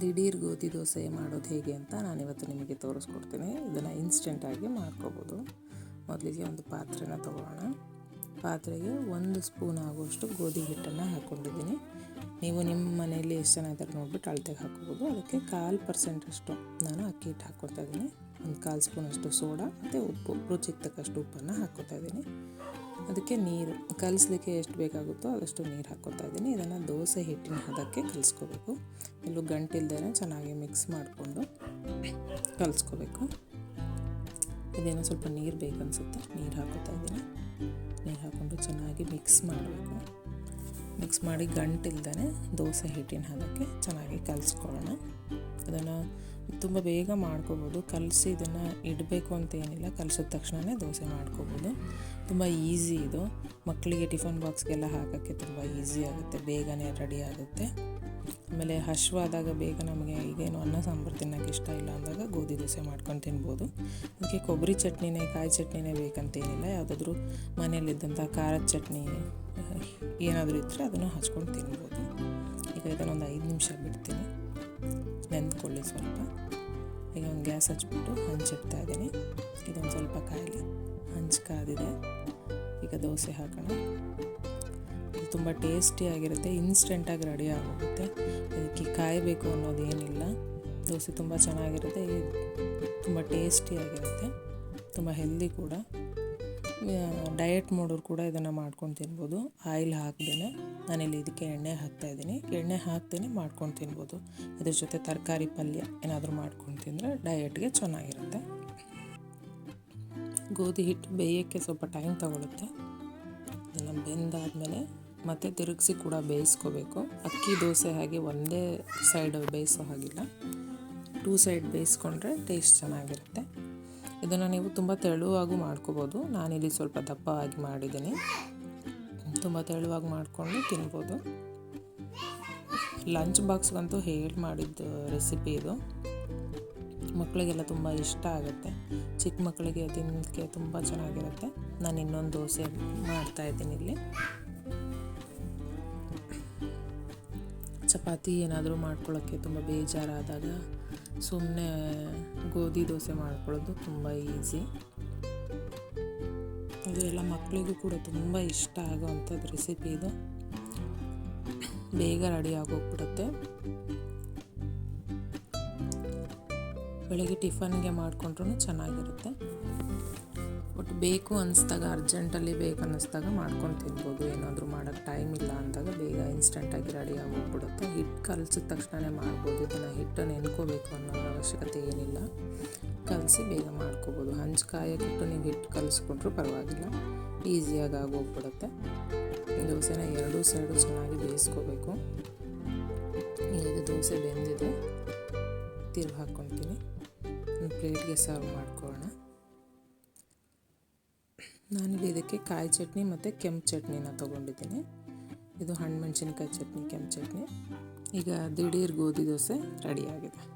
ದಿಢೀರ್ ಗೋಧಿ ದೋಸೆ ಮಾಡೋದು ಹೇಗೆ ಅಂತ ನಾನಿವತ್ತು ನಿಮಗೆ ತೋರಿಸ್ಕೊಡ್ತೀನಿ. ಇದನ್ನು ಇನ್ಸ್ಟೆಂಟಾಗಿ ಮಾಡ್ಕೋಬೋದು. ಮೊದಲಿಗೆ ಒಂದು ಪಾತ್ರೆನ ತಗೊಳ್ಳೋಣ ಪಾತ್ರೆಗೆ ಒಂದು ಸ್ಪೂನ್ ಆಗುವಷ್ಟು ಗೋಧಿ ಹಿಟ್ಟನ್ನು ಹಾಕ್ಕೊಂಡಿದ್ದೀನಿ ನೀವು ನಿಮ್ಮ ಮನೆಯಲ್ಲಿ ಎಷ್ಟು ಜನ ಇದ್ದಾರೆ ನೋಡ್ಬಿಟ್ಟು ಅಳತೆಗೆ ಹಾಕೋಬೋದು. ಅದಕ್ಕೆ ಕಾಲು ಪರ್ಸೆಂಟಷ್ಟು ನಾನು ಅಕ್ಕಿ ಹಿಟ್ಟು ಹಾಕ್ಕೊತಾ ಇದ್ದೀನಿ. ಒಂದು ಕಾಲು ಸ್ಪೂನಷ್ಟು ಸೋಡಾ ಮತ್ತು ಉಪ್ಪು. ರುಚಿಗೆ ತಕ್ಕಷ್ಟು ಉಪ್ಪನ್ನು ಹಾಕ್ಕೊತಾ ಇದ್ದೀನಿ. ಅದಕ್ಕೆ ನೀರು, ಕಲಿಸ್ಲಿಕ್ಕೆ ಎಷ್ಟು ಬೇಕಾಗುತ್ತೋ ಅದಷ್ಟು ನೀರು ಹಾಕ್ಕೊತಾ ಇದ್ದೀನಿ. ಇದನ್ನು ದೋಸೆ ಹಿಟ್ಟಿನ ಹದಕ್ಕೆ ಕಲಿಸ್ಕೋಬೇಕು. ಎಲ್ಲೂ ಗಂಟಿಲ್ದೇ ಚೆನ್ನಾಗಿ ಮಿಕ್ಸ್ ಮಾಡಿಕೊಂಡು ಕಲಿಸ್ಕೋಬೇಕು. ಇದೇನೋ ಸ್ವಲ್ಪ ನೀರು ಬೇಕನ್ಸುತ್ತೆ, ನೀರು ಹಾಕೋತಾ ಇದ್ದೀನಿ. ನೀರು ಹಾಕ್ಕೊಂಡು ಚೆನ್ನಾಗಿ ಮಿಕ್ಸ್ ಮಾಡಬೇಕು. ಮಿಕ್ಸ್ ಮಾಡಿ ಗಂಟಿಲ್ದೇ ದೋಸೆ ಹಿಟ್ಟಿನ ಹದಕ್ಕೆ ಚೆನ್ನಾಗಿ ಕಲಿಸ್ಕೊಳ್ಳೋಣ. ಅದನ್ನು ತುಂಬ ಬೇಗ ಮಾಡ್ಕೋಬೋದು. ಕಲಸಿ ಇದನ್ನು ಇಡಬೇಕು ಅಂತ ಏನಿಲ್ಲ. ಕಲಸಿದ ತಕ್ಷಣವೇ ದೋಸೆ ಮಾಡ್ಕೋಬೋದು. ತುಂಬ ಈಸಿ ಇದು. ಮಕ್ಕಳಿಗೆ ಟಿಫನ್ ಬಾಕ್ಸ್ಗೆಲ್ಲ ಹಾಕೋಕ್ಕೆ ತುಂಬ ಈಸಿ ಆಗುತ್ತೆ. ಬೇಗನೆ ರೆಡಿ ಆಗುತ್ತೆ. ಆಮೇಲೆ ಹಶ್ವಾದಾಗ ಬೇಗ ನಮಗೆ ಈಗೇನು ಅನ್ನ ಸಾಂಬಾರು ತಿನ್ನೋಕ್ಕೆ ಇಷ್ಟ ಇಲ್ಲ ಅಂದಾಗ ಗೋಧಿ ದೋಸೆ ಮಾಡ್ಕೊಂಡು ತಿನ್ಬೋದು. ಅದಕ್ಕೆ ಕೊಬ್ಬರಿ ಚಟ್ನಿನೇ, ಕಾಯಿ ಚಟ್ನಿನೇ ಬೇಕಂತೇನಿಲ್ಲ. ಯಾವುದಾದ್ರೂ ಮನೆಯಲ್ಲಿದ್ದಂಥ ಖಾರದ ಚಟ್ನಿ, ಏನಾದರೂ ಇದ್ದರೆ ಅದನ್ನು ಹಚ್ಕೊಂಡು ತಿನ್ಬೋದು. ಈಗ ಇದನ್ನೊಂದು ಐದು ನಿಮಿಷ ಬಿಡ್ತೀನಿ. ನೆಂದ್ಕೊಳ್ಳಿ ಸ್ವಲ್ಪ. ಈಗ ಒಂದು ಗ್ಯಾಸ್ ಹಚ್ಬಿಟ್ಟು ಹಂಚಿಡ್ತಾ ಇದ್ದೀನಿ. ಇದೊಂದು ಸ್ವಲ್ಪ ಕಾಯಿಲೆ ಹಂಚ್ಕಾದಿದೆ ಈಗ ದೋಸೆ ಹಾಕೋಣ. ಇದು ತುಂಬ ಟೇಸ್ಟಿಯಾಗಿರುತ್ತೆ ಇನ್ಸ್ಟೆಂಟಾಗಿ ರೆಡಿ ಆಗೋಗುತ್ತೆ. ಇದಕ್ಕೆ ಕಾಯಬೇಕು ಅನ್ನೋದೇನಿಲ್ಲ ದೋಸೆ ತುಂಬ ಚೆನ್ನಾಗಿರುತ್ತೆ ತುಂಬ ಟೇಸ್ಟಿಯಾಗಿರುತ್ತೆ ತುಂಬ ಹೆಲ್ದಿ ಕೂಡ. ಡಯಟ್ ಮಾಡೋರು ಕೂಡ ಇದನ್ನು ಮಾಡ್ಕೊಂಡು ತಿನ್ಬೋದು. ಆಯಿಲ್ ಹಾಕ್ದೇ ನಾನಿಲ್ಲಿ ಇದಕ್ಕೆ ಎಣ್ಣೆ ಹಾಕ್ತಾಯಿದ್ದೀನಿ ಎಣ್ಣೆ ಹಾಕ್ತೇನೆ ಮಾಡ್ಕೊಂಡು ತಿನ್ಬೋದು. ಅದ್ರ ಜೊತೆ ತರಕಾರಿ ಪಲ್ಯ ಏನಾದರೂ ಮಾಡ್ಕೊಂಡು ತಿಂದರೆ ಡಯಟ್ಗೆ ಚೆನ್ನಾಗಿರುತ್ತೆ. ಗೋಧಿ ಹಿಟ್ಟು ಬೇಯೋಕ್ಕೆ ಸ್ವಲ್ಪ ಟೈಮ್ ತಗೊಳುತ್ತೆ. ಇದನ್ನು ಬೆಂದಾದಮೇಲೆ ಮತ್ತೆ ತಿರುಗಿಸಿ ಕೂಡ ಬೇಯಿಸ್ಕೋಬೇಕು. ಅಕ್ಕಿ ದೋಸೆ ಹಾಗೆ ಒಂದೇ ಸೈಡ್ ಬೇಯಿಸೋ ಹಾಗಿಲ್ಲ. ಟೂ ಸೈಡ್ ಬೇಯಿಸ್ಕೊಂಡ್ರೆ ಟೇಸ್ಟ್ ಚೆನ್ನಾಗಿರುತ್ತೆ. ಇದನ್ನು ನೀವು ತುಂಬ ತೆಳುವಾಗೂ ಮಾಡ್ಕೋಬೋದು. ನಾನಿಲ್ಲಿ ಸ್ವಲ್ಪ ದಪ್ಪವಾಗಿ ಮಾಡಿದ್ದೀನಿ. ತುಂಬ ತೆಳುವಾಗಿ ಮಾಡಿಕೊಂಡು ತಿನ್ಬೋದು. ಲಂಚ್ ಬಾಕ್ಸ್ಗಂತೂ ಹೇಳಿ ಮಾಡಿದ್ದು ರೆಸಿಪಿ ಇದು. ಮಕ್ಕಳಿಗೆಲ್ಲ ತುಂಬ ಇಷ್ಟ ಆಗುತ್ತೆ. ಚಿಕ್ಕ ಮಕ್ಕಳಿಗೆ ತಿನ್ನೋಕ್ಕೆ ತುಂಬ ಚೆನ್ನಾಗಿರುತ್ತೆ. ನಾನು ಇನ್ನೊಂದು ದೋಸೆ ಮಾಡ್ತಾಯಿದ್ದೀನಿ ಇಲ್ಲಿ. ಚಪಾತಿ ಏನಾದರೂ ಮಾಡ್ಕೊಳ್ಳೋಕ್ಕೆ ತುಂಬ ಬೇಜಾರಾದಾಗ ಸುಮ್ಮನೆ ಗೋಧಿ ದೋಸೆ ಮಾಡ್ಕೊಳ್ಳೋದು ತುಂಬ ಈಸಿ. ಇದು ಎಲ್ಲ ಮಕ್ಕಳಿಗೂ ಕೂಡ ತುಂಬ ಇಷ್ಟ ಆಗೋವಂಥದ್ದು ರೆಸಿಪಿ ಇದು. ಬೇಗ ರೆಡಿ ಆಗೋಗ್ಬಿಡುತ್ತೆ. ಬೆಳಗ್ಗೆ ಟಿಫನ್ಗೆ ಮಾಡಿಕೊಂಡ್ರೂ ಚೆನ್ನಾಗಿರುತ್ತೆ. ಬಟ್ ಬೇಕು ಅನ್ನಿಸ್ದಾಗ ಅರ್ಜೆಂಟಲ್ಲಿ ಬೇಕು ಅನ್ನಿಸ್ದಾಗ ಮಾಡ್ಕೊಂಡು ತಿನ್ಬೋದು. ಏನಾದರೂ ಮಾಡೋಕ್ಕೆ ಟೈಮ್ ಇಲ್ಲ ಅಂದಾಗ ಬೇಗ ಇನ್ಸ್ಟೆಂಟಾಗಿ ರೆಡಿ ಆಗೋಗ್ಬಿಡುತ್ತೆ. ಹಿಟ್ಟು ಕಲಸಿದ ತಕ್ಷಣವೇ ಮಾಡ್ಬೋದು. ಇದನ್ನು ಹಿಟ್ಟು ನೆನ್ಕೋಬೇಕು ಅನ್ನೋ ಅವಶ್ಯಕತೆ ಏನಿಲ್ಲ. ಕಲಸಿ ಬೇಗ ಮಾಡ್ಕೋಬೋದು. ಹಂಚು ಕಾಯಕ್ಕಿಟ್ಟು ನೀವು ಹಿಟ್ಟು ಕಲಿಸ್ಕೊಂಡ್ರೂ ಪರವಾಗಿಲ್ಲ. ಈಸಿಯಾಗಿ ಆಗೋಗ್ಬಿಡುತ್ತೆ. ದೋಸೆನ ಎರಡೂ ಸೈಡು ಚೆನ್ನಾಗಿ ಬೇಯಿಸ್ಕೋಬೇಕು. ಈಗ ದೋಸೆ ಬೆಂದಿದೆ. ತಿರುಗಿ ಹಾಕ್ಕೊತೀನಿ. ಪ್ಲೇಟ್ಗೆ ಸರ್ವ್ ಮಾಡ್ಕೊಳ್ಳೋಣ. ನಾನಿಲ್ಲಿ ಇದಕ್ಕೆ ಕಾಯಿ ಚಟ್ನಿ ಮತ್ತು ಕೆಂಪು ಚಟ್ನಿನ ತೊಗೊಂಡಿದ್ದೀನಿ. ಇದು ಹಣ್ಣು ಮೆಣಸಿನ್ಕಾಯಿ ಚಟ್ನಿ, ಕೆಂಪು ಚಟ್ನಿ. ಈಗ ದಿಢೀರ್ ಗೋಧಿ ದೋಸೆ ರೆಡಿಯಾಗಿದೆ